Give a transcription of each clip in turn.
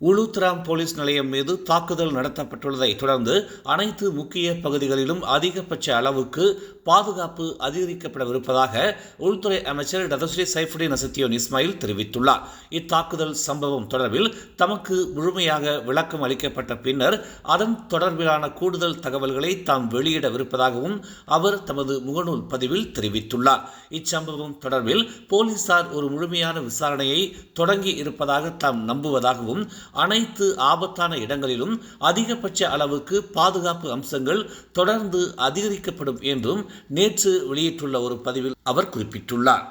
உளுத்ராம் police நிலையம் மீது தாக்குதல் நடத்தப்பட்டுள்ளதை தொடர்ந்து அனைத்து முக்கிய பகுதிகளிலும் அதிகபட்ச அளவுக்கு பாதுகாப்பு அதிகரிக்கப்படவிருப்பதாக உள்துறை அமைச்சர் டதஸ்ரீ சைஃபுடின் அசத்தியோன் இஸ்மாயில் தெரிவித்துள்ளார். இத்தாக்குதல் சம்பவம் தொடர்பில் தமக்கு முழுமையாக விளக்கம் அளிக்கப்பட்ட பின்னர் அதன் தொடர்பிலான கூடுதல் தகவல்களை தாம் வெளியிடவிருப்பதாகவும் அவர் தமது முகநூல் பதிவில் தெரிவித்துள்ளார். இச்சம்பவம் தொடர்பில் போலீசார் ஒரு முழுமையான விசாரணையை தொடங்கி இருப்பதாக தாம் நம்புவதாகவும் அனைத்து ஆபத்தான இடங்களிலும் அதிகபட்ச அளவுக்கு பாதுகாப்பு அம்சங்கள் தொடர்ந்து அதிகரிக்கப்படும் என்றும் நேற்று வெளியிட்டுள்ள ஒரு பதிவில் அவர் குறிப்பிட்டுள்ளார்.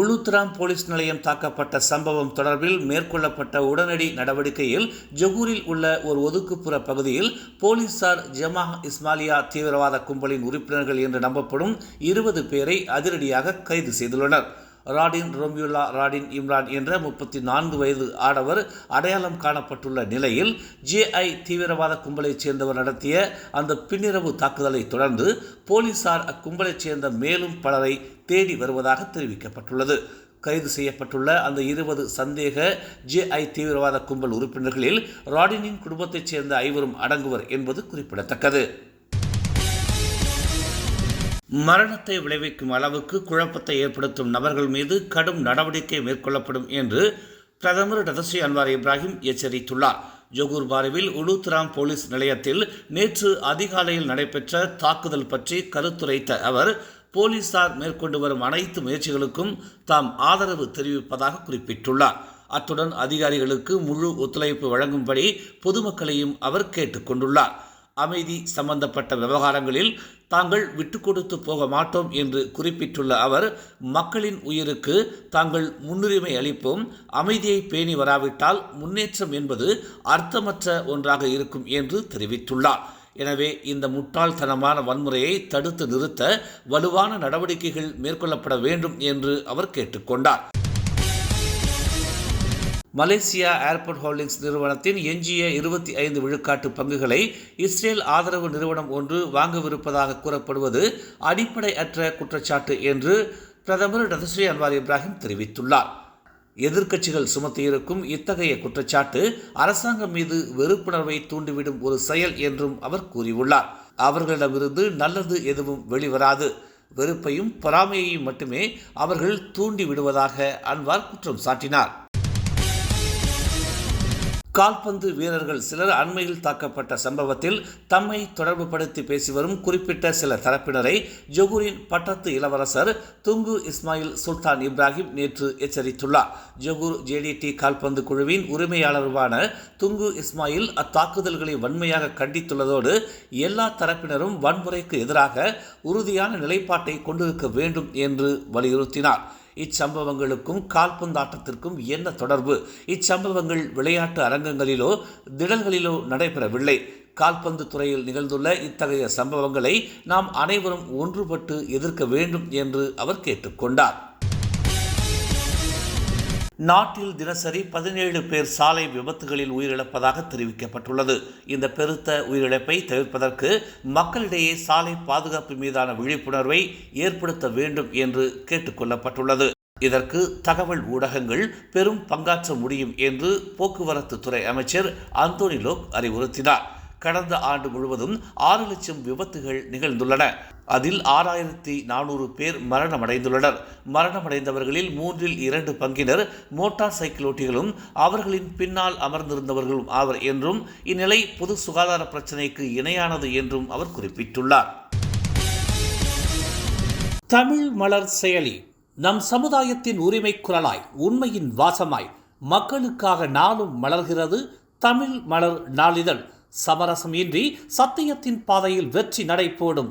உளுத்ராம் போலீஸ் நிலையம் தாக்கப்பட்ட சம்பவம் தொடர்பில் மேற்கொள்ளப்பட்ட உடனடி நடவடிக்கையில் ஜொகூரில் உள்ள ஒரு ஒதுக்குப்புற பகுதியில் போலீசார் ஜமா இஸ்மாலியா தீவிரவாத கும்பலின் உறுப்பினர்கள் என்று நம்பப்படும் இருபது பேரை அதிரடியாக கைது செய்துள்ளனர். ராடின் ரோமியுல்லா ராடின் இம்ரான் என்ற முப்பத்தி நான்கு வயது ஆடவர் அடையாளம் காணப்பட்டுள்ள நிலையில் ஜேஐ தீவிரவாத கும்பலைச் சேர்ந்தவர் நடத்திய அந்த பின்னிரவு தாக்குதலை தொடர்ந்து போலீசார் அக்கும்பலைச் சேர்ந்த மேலும் பலரை தேடி வருவதாக தெரிவிக்கப்பட்டுள்ளது. கைது செய்யப்பட்டுள்ள அந்த இருபது சந்தேக ஜேஐ தீவிரவாத கும்பல் உறுப்பினர்களில் ராடினின் குடும்பத்தைச் சேர்ந்த ஐவரும் அடங்குவர் என்பது குறிப்பிடத்தக்கது. மரணத்தை விளைவிக்கும் அளவுக்கு குழப்பத்தை ஏற்படுத்தும் நபர்கள் மீது கடும் நடவடிக்கை மேற்கொள்ளப்படும் என்று பிரதமர் டதசி அன்வார் இப்ராஹிம் எச்சரித்துள்ளார். ஜொகூர் பாரிவில் உளுத்ராம் போலீஸ் நிலையத்தில் நேற்று அதிகாலையில் நடைபெற்ற தாக்குதல் பற்றி கருத்துரைத்த அவர் போலீசார் மேற்கொண்டு வரும் அனைத்து முயற்சிகளுக்கும் தாம் ஆதரவு தெரிவிப்பதாக குறிப்பிட்டுள்ளார். அத்துடன் அதிகாரிகளுக்கு முழு ஒத்துழைப்பு வழங்கும்படி பொதுமக்களையும் அவர் கேட்டுக்கொண்டுள்ளார் அமைதி சம்பந்தப்பட்ட விவகாரங்களில் தாங்கள் விட்டு கொடுத்து போக மாட்டோம் என்று குறிப்பிட்டுள்ள அவர் மக்களின் உயிருக்கு தாங்கள் முன்னுரிமை அளிப்போம் அமைதியை பேணி வராவிட்டால் முன்னேற்றம் என்பது அர்த்தமற்ற ஒன்றாக இருக்கும் என்று தெரிவித்துள்ளார். எனவே இந்த முட்டாள்தனமான வன்முறையை தடுத்து நிறுத்த வலுவான நடவடிக்கைகள் மேற்கொள்ளப்பட வேண்டும் என்று அவர் கேட்டுக்கொண்டார் மலேசியா ஏர்போர்ட் ஹோல்டிங்ஸ் நிறுவனத்தின் எஞ்சிய இருபத்தி ஐந்து விழுக்காட்டு பங்குகளை இஸ்ரேல் ஆதரவு நிறுவனம் ஒன்று வாங்கவிருப்பதாக கூறப்படுவது அடிப்படை அற்ற குற்றச்சாட்டு என்று பிரதமர் டதஸ்ரீ அன்வார் இப்ராஹிம் தெரிவித்துள்ளார். எதிர்க்கட்சிகள் சுமத்தியிருக்கும் இத்தகைய குற்றச்சாட்டு அரசாங்கம் மீது வெறுப்புணர்வை தூண்டிவிடும் ஒரு செயல் என்றும் அவர் கூறியுள்ளார். அவர்களிடமிருந்து நல்லது எதுவும் வெளிவராது. வெறுப்பையும் பொறாமையையும் மட்டுமே அவர்கள் தூண்டி விடுவதாக அன்வார் குற்றம் சாட்டினார். கால்பந்து வீரர்கள் சிலர் அண்மையில் தாக்கப்பட்ட சம்பவத்தில் தம்மை தொடர்புபடுத்தி பேசி வரும் குறிப்பிட்ட சில தரப்பினரை ஜொகூரின் பட்டத்து இளவரசர் துங்கு இஸ்மாயில் சுல்தான் இப்ராஹிம் நேற்று எச்சரித்துள்ளார். ஜொகூர் ஜேடிடி கால்பந்து குழுவின் உரிமையாளருமான துங்கு இஸ்மாயில் அத்தாக்குதல்களை வன்மையாக கண்டித்துள்ளதோடு எல்லா தரப்பினரும் வன்முறைக்கு எதிராக உறுதியான நிலைப்பாட்டை கொண்டிருக்க வேண்டும் என்று வலியுறுத்தினார். இச்சம்பவங்களுக்கும் கால்பந்தாட்டத்திற்கும் என்ன தொடர்பு? இச்சம்பவங்கள் விளையாட்டு அரங்கங்களிலோ திடல்களிலோ நடைபெறவில்லை. கால்பந்து துறையில் நிகழ்ந்துள்ள இத்தகைய சம்பவங்களை நாம் அனைவரும் ஒன்றுபட்டு எதிர்க்க வேண்டும் என்று அவர் கேட்டுக்கொண்டார். நாட்டில் தினசரி பதினேழு பேர் சாலை விபத்துகளில் உயிரிழப்பதாக தெரிவிக்கப்பட்டுள்ளது. இந்த பெருத்த உயிரிழப்பை தவிர்ப்பதற்கு மக்களிடையே சாலை பாதுகாப்பு மீதான விழிப்புணர்வை ஏற்படுத்த வேண்டும் என்று கேட்டுக்கொள்ளப்பட்டுள்ளது இதற்கு தகவல் ஊடகங்கள் பெரும் பங்காற்ற முடியும் என்று போக்குவரத்து துறை அமைச்சர் அந்தோனி லோக் அறிவுறுத்தினார். கடந்த ஆண்டு முழுவதும் ஆறு லட்சம் விபத்துகள் நிகழ்ந்துள்ளன. அதில் ஆறாயிரத்தி நானூறு பேர் மரணமடைந்துள்ளனர். மரணமடைந்தவர்களில் மூன்றில் இரண்டு பங்கினர் மோட்டார் சைக்கிள் ஓட்டிகளும் அவர்களின் பின்னால் அமர்ந்திருந்தவர்களும் ஆவர் என்றும் இந்நிலை பொது சுகாதார பிரச்சினைக்கு இணையானது என்றும் அவர் குறிப்பிட்டுள்ளார். தமிழ் மலர் செயலி நம் சமுதாயத்தின் உரிமை குரலாய் உண்மையின் வாசமாய் மக்களுக்காக நாளும் மலர்கிறது தமிழ் மலர் நாளிதழ். சமரசம் இன்றி சத்தியத்தின் பாதையில் வெற்றி நடை போடும்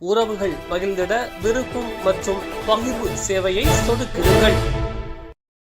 உறவுகள் மகிழ்ந்திட விருப்பம் மற்றும் பகிர்வு சேவையை சொடுக்குங்கள்.